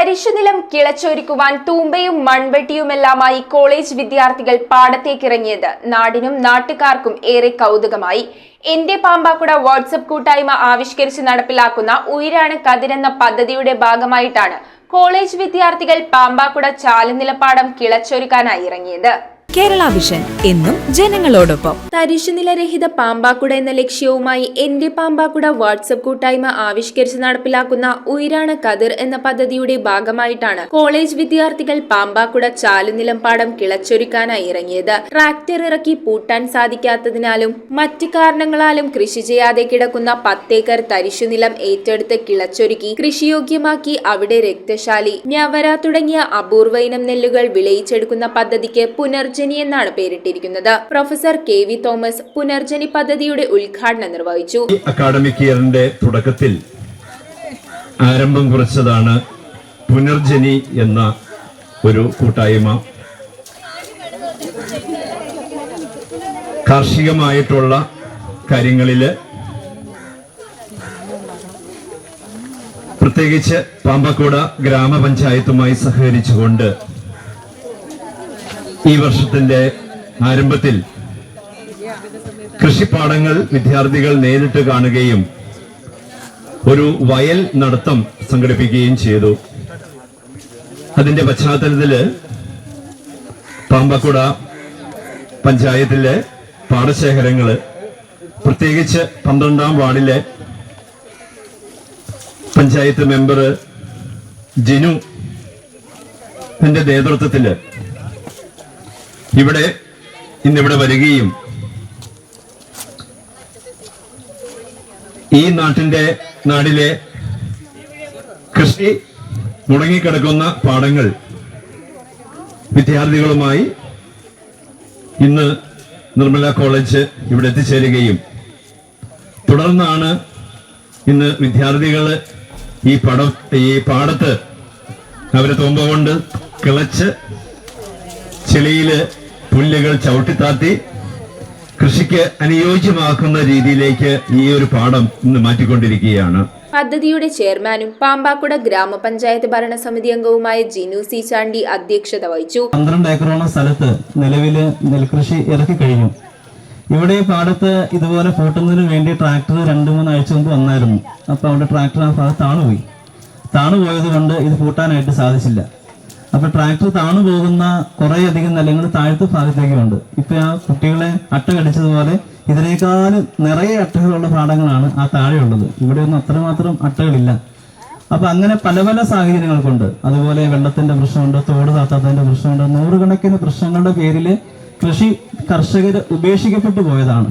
തരിശുനിലം കിളച്ചൊരുക്കുവാൻ തൂമ്പയും മൺവെട്ടിയുമെല്ലാമായി college വിദ്യാർത്ഥികൾ പാടത്തേക്കിറങ്ങിയത് നാടിനും നാട്ടുകാർക്കും ഏറെ കൗതുകമായി. എന്റെ പാമ്പാക്കുട വാട്സപ്പ് കൂട്ടായ്മ ആവിഷ്കരിച്ച് നടപ്പിലാക്കുന്ന ഉയരാണ് കതിരെന്ന പദ്ധതിയുടെ ഭാഗമായിട്ടാണ് കോളേജ് വിദ്യാർത്ഥികൾ പാമ്പാക്കുട ചാലുനിലപ്പാടം കിളച്ചൊരുക്കാനായി ഇറങ്ങിയത്. കേരള വിഷൻ എന്നും ജനങ്ങളോടൊപ്പം. തരിശുനിലരഹിത പാമ്പാക്കുട എന്ന ലക്ഷ്യവുമായി എന്റെ പാമ്പാക്കുട വാട്സപ്പ് കൂട്ടായ്മ ആവിഷ്കരിച്ച് നടപ്പിലാക്കുന്ന ഉയരാണ് കതിർ എന്ന പദ്ധതിയുടെ ഭാഗമായിട്ടാണ് കോളേജ് വിദ്യാർത്ഥികൾ പാമ്പാക്കുട ചാലുനിലം പാടം കിളച്ചൊരുക്കാനായി ഇറങ്ങിയത്. ട്രാക്ടർ ഇറക്കി പൂട്ടാൻ സാധിക്കാത്തതിനാലും മറ്റ് കാരണങ്ങളാലും കൃഷി ചെയ്യാതെ കിടക്കുന്ന പത്തേക്കർ തരിശുനിലം ഏറ്റെടുത്ത് കിളച്ചൊരുക്കി കൃഷിയോഗ്യമാക്കി അവിടെ രക്തശാലി ഞവര തുടങ്ങിയ അപൂർവ ഇനം നെല്ലുകൾ വിളയിച്ചെടുക്കുന്ന പദ്ധതിക്ക് പുനർജനി എന്നാണ് പേരിട്ടിരിക്കുന്നത്. Professor K V Thomas Punarjani പദ്ധതിയുടെ ഉദ്ഘാടനം നിർവഹിച്ചു. അക്കാഡമിക് ഇയറിന്റെ തുടക്കത്തിൽ ആരംഭം കുറിച്ചതാണ് പുനർജനി എന്ന ഒരു കൂട്ടായ്മ. കാർഷികമായിട്ടുള്ള കാര്യങ്ങളിൽ പ്രത്യേകിച്ച് പാമ്പക്കോട ഗ്രാമപഞ്ചായത്തുമായി സഹകരിച്ചുകൊണ്ട് ഈ വർഷത്തിന്റെ ആരംഭത്തിൽ കൃഷിപ്പാടങ്ങൾ വിദ്യാർത്ഥികൾ നേരിട്ട് കാണുകയും ഒരു വയൽ നടത്തം സംഘടിപ്പിക്കുകയും ചെയ്തു. അതിന്റെ പശ്ചാത്തലത്തിൽ പാമ്പക്കുട പഞ്ചായത്തിലെ പാടശേഖരങ്ങൾ പ്രത്യേകിച്ച് പന്ത്രണ്ടാം വാർഡിലെ പഞ്ചായത്ത് മെമ്പർ ജിനു എന്റെ നേതൃത്വത്തിൽ ഇവിടെ ഇന്നിവിടെ വരികയും ഈ നാട്ടിന്റെ നാടിലെ കൃഷി മുടങ്ങിക്കിടക്കുന്ന പാടങ്ങൾ വിദ്യാർത്ഥികളുമായി ഇന്ന് നിർമ്മല കോളേജ് ഇവിടെ എത്തിച്ചേരുകയും തുടർന്നാണ് ഇന്ന് വിദ്യാർത്ഥികൾ ഈ പടം ഈ പാടത്ത് അവരെ തുമ്പ കൊണ്ട് കിളച്ച് ചെളിയിൽ പുല്ലുകൾ ചവിട്ടിത്താത്തി കൃഷിക്ക് അനുയോജ്യമാക്കുന്ന രീതിയിലേക്ക് ഈ ഒരു പാഠം ഇന്ന് മാറ്റിക്കൊണ്ടിരിക്കുകയാണ്. പദ്ധതിയുടെ ചെയർമാനും പാമ്പാക്കുട ഗ്രാമപഞ്ചായത്ത് ഭരണസമിതി അംഗവുമായ ജിനു സി ചാണ്ടി അധ്യക്ഷത വഹിച്ചു. പന്ത്രണ്ട് ഏക്കറോളം സ്ഥലത്ത് നിലവിൽ നെൽകൃഷി ഇറക്കി കഴിഞ്ഞു. ഇവിടെ ഈ പാടത്ത് ഇതുപോലെ പൂട്ടുന്നതിന് വേണ്ടി ട്രാക്ടർ രണ്ട് മൂന്ന് ആഴ്ച മുമ്പ് വന്നായിരുന്നു. അപ്പൊ അവിടെ ട്രാക്ടർ ആ ഭാഗത്ത് താണുപോയി. താണുപോയത് കൊണ്ട് ഇത് പൂട്ടാനായിട്ട് സാധിച്ചില്ല. അപ്പൊ ട്രാക്ടർ താണു പോകുന്ന കുറെ അധികം നിലങ്ങൾ താഴത്തെ ഭാഗത്തേക്കുണ്ട്. ഇപ്പൊ ആ കുട്ടികളെ അട്ട കടിച്ചതുപോലെ ഇതിനേക്കാളും നിറയെ അട്ടകളുള്ള പാടങ്ങളാണ് ആ താഴെയുള്ളത്. ഇവിടെ ഒന്നും അത്രമാത്രം അട്ടകളില്ല. അപ്പൊ അങ്ങനെ പല പല സാഹചര്യങ്ങൾ കൊണ്ട് അതുപോലെ വെള്ളത്തിന്റെ പ്രശ്നമുണ്ട് തോട് താത്താത്തതിന്റെ പ്രശ്നമുണ്ട് നൂറുകണക്കിന് പ്രശ്നങ്ങളുടെ പേരിൽ കൃഷി കർഷകർ ഉപേക്ഷിക്കപ്പെട്ടു പോയതാണ്.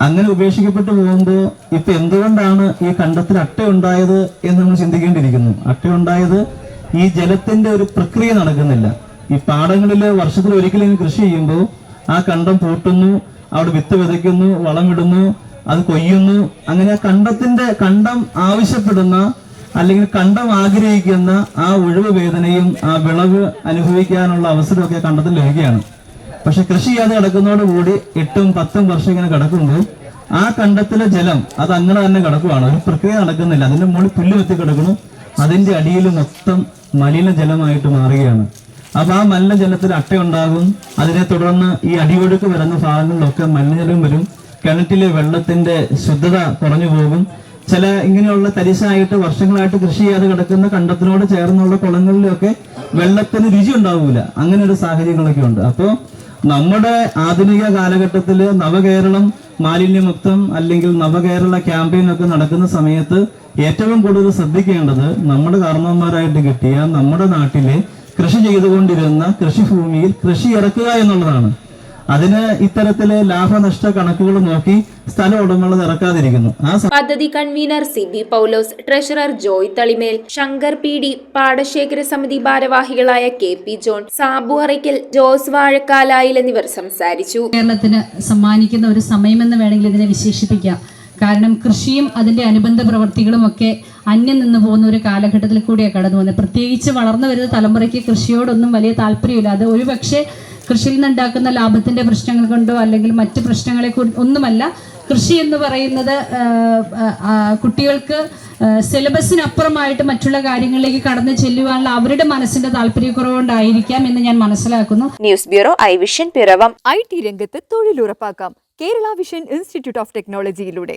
അങ്ങനെ ഉപേക്ഷിക്കപ്പെട്ടു പോകുമ്പോൾ ഇപ്പൊ എന്തുകൊണ്ടാണ് ഈ കണ്ടത്തിൽ അട്ട ഉണ്ടായത് എന്ന് നമ്മൾ ചിന്തിക്കേണ്ടിയിരിക്കുന്നു. അട്ട ഉണ്ടായത് ഈ ജലത്തിന്റെ ഒരു പ്രക്രിയ നടക്കുന്നില്ല. ഈ പാടങ്ങളിൽ വർഷത്തിൽ ഒരിക്കലും കൃഷി ചെയ്യുമ്പോൾ ആ കണ്ടം പൂട്ടുന്നു അവിടെ വിത്ത് വിതയ്ക്കുന്നു വളമിടുന്നു അത് കൊയ്യുന്നു. അങ്ങനെ കണ്ടത്തിന്റെ കണ്ടം ആവശ്യപ്പെടുന്ന അല്ലെങ്കിൽ കണ്ടം ആഗ്രഹിക്കുന്ന ആ ഒഴിവ് വേദനയും ആ വിളവ് അനുഭവിക്കാനുള്ള അവസരമൊക്കെ കണ്ടത്തിൽ ലഭിക്കുകയാണ്. പക്ഷെ കൃഷി ചെയ്യാതെ കിടക്കുന്നതോടുകൂടി എട്ടും പത്തും വർഷം ഇങ്ങനെ കിടക്കുമ്പോൾ ആ കണ്ടത്തിലെ ജലം അത് അങ്ങനെ തന്നെ കിടക്കുവാണ്. ഒരു പ്രക്രിയ നടക്കുന്നില്ല. അതിന്റെ മുകളിൽ പുല്ല് വെത്തി കിടക്കുന്നു. അതിന്റെ അടിയിൽ മൊത്തം മലിനജലമായിട്ട് മാറുകയാണ്. അപ്പൊ ആ മലിനജലത്തിൽ അട്ടയുണ്ടാകും അതിനെ തുടർന്ന് ഈ അടിയൊഴുക്ക് വരുന്ന ഭാഗങ്ങളിലൊക്കെ മലിനജലം വരും. കിണറ്റിലെ വെള്ളത്തിന്റെ ശുദ്ധത കുറഞ്ഞു പോകും. ചില ഇങ്ങനെയുള്ള തരിശായിട്ട് വർഷങ്ങളായിട്ട് കൃഷി ചെയ്യാതെ കിടക്കുന്ന കണ്ടത്തിനോട് ചേർന്നുള്ള കുളങ്ങളിലൊക്കെ വെള്ളത്തിന് രുചി ഉണ്ടാവില്ല അങ്ങനെ ഒരു സാഹചര്യങ്ങളൊക്കെ ഉണ്ട്. അപ്പോൾ നമ്മുടെ ആധുനിക കാലഘട്ടത്തിൽ നവകേരളം മാലിന്യമുക്തം അല്ലെങ്കിൽ നവകേരള ക്യാമ്പയിൻ ഒക്കെ നടക്കുന്ന സമയത്ത് ഏറ്റവും കൂടുതൽ ശ്രദ്ധിക്കേണ്ടത് നമ്മുടെ കാരണവന്മാരായിട്ട് കിട്ടിയ നമ്മുടെ നാട്ടിലെ കൃഷി ചെയ്തുകൊണ്ടിരുന്ന കൃഷിഭൂമിയിൽ കൃഷി ഇറക്കുക എന്നുള്ളതാണ്. അതിന് ഇത്തരത്തിലെ ലാഭനഷ്ട കണക്കുകൾ നോക്കി സ്ഥല ഉടമകൾ ഇറക്കാതിരിക്കുന്നു ആ പദ്ധതി convener C B Paulose treasurer Joy Thalimel Shankar P D പാടശേഖര സമിതി ഭാരവാഹികളായ K P John Sabu Arakkal Jose Vazhakkalayil എന്നിവർ സംസാരിച്ചു. കേരളത്തിന് സമ്മാനിക്കുന്ന ഒരു സമയമെന്ന് വേണമെങ്കിൽ ഇതിനെ വിശേഷിപ്പിക്കാം. കാരണം കൃഷിയും അതിന്റെ അനുബന്ധ പ്രവർത്തികളും ഒക്കെ അന്യം നിന്ന് പോകുന്ന ഒരു കാലഘട്ടത്തിൽ കൂടിയാണ് കടന്നു പോകുന്നത്. പ്രത്യേകിച്ച് വളർന്നു വരുന്ന തലമുറയ്ക്ക് കൃഷിയോടൊന്നും വലിയ താല്പര്യമില്ല. അത് ഒരുപക്ഷെ കൃഷിയിൽ നിന്നുണ്ടാക്കുന്ന ലാഭത്തിന്റെ പ്രശ്നങ്ങൾ കൊണ്ടോ അല്ലെങ്കിൽ മറ്റ് പ്രശ്നങ്ങളെ ഒന്നുമല്ല. കൃഷി എന്ന് പറയുന്നത് കുട്ടികൾക്ക് സിലബസിനപ്പുറമായിട്ട് മറ്റുള്ള കാര്യങ്ങളിലേക്ക് കടന്നു ചെല്ലുവാനുള്ള അവരുടെ മനസ്സിന്റെ താല്പര്യക്കുറവുകൊണ്ടായിരിക്കാം എന്ന് ഞാൻ മനസ്സിലാക്കുന്നു. News bureau I vision Piravom. I T രംഗത്ത് തൊഴിലുറപ്പാക്കാം. Kerala vision institute of ടെക്നോളജിയിലൂടെ.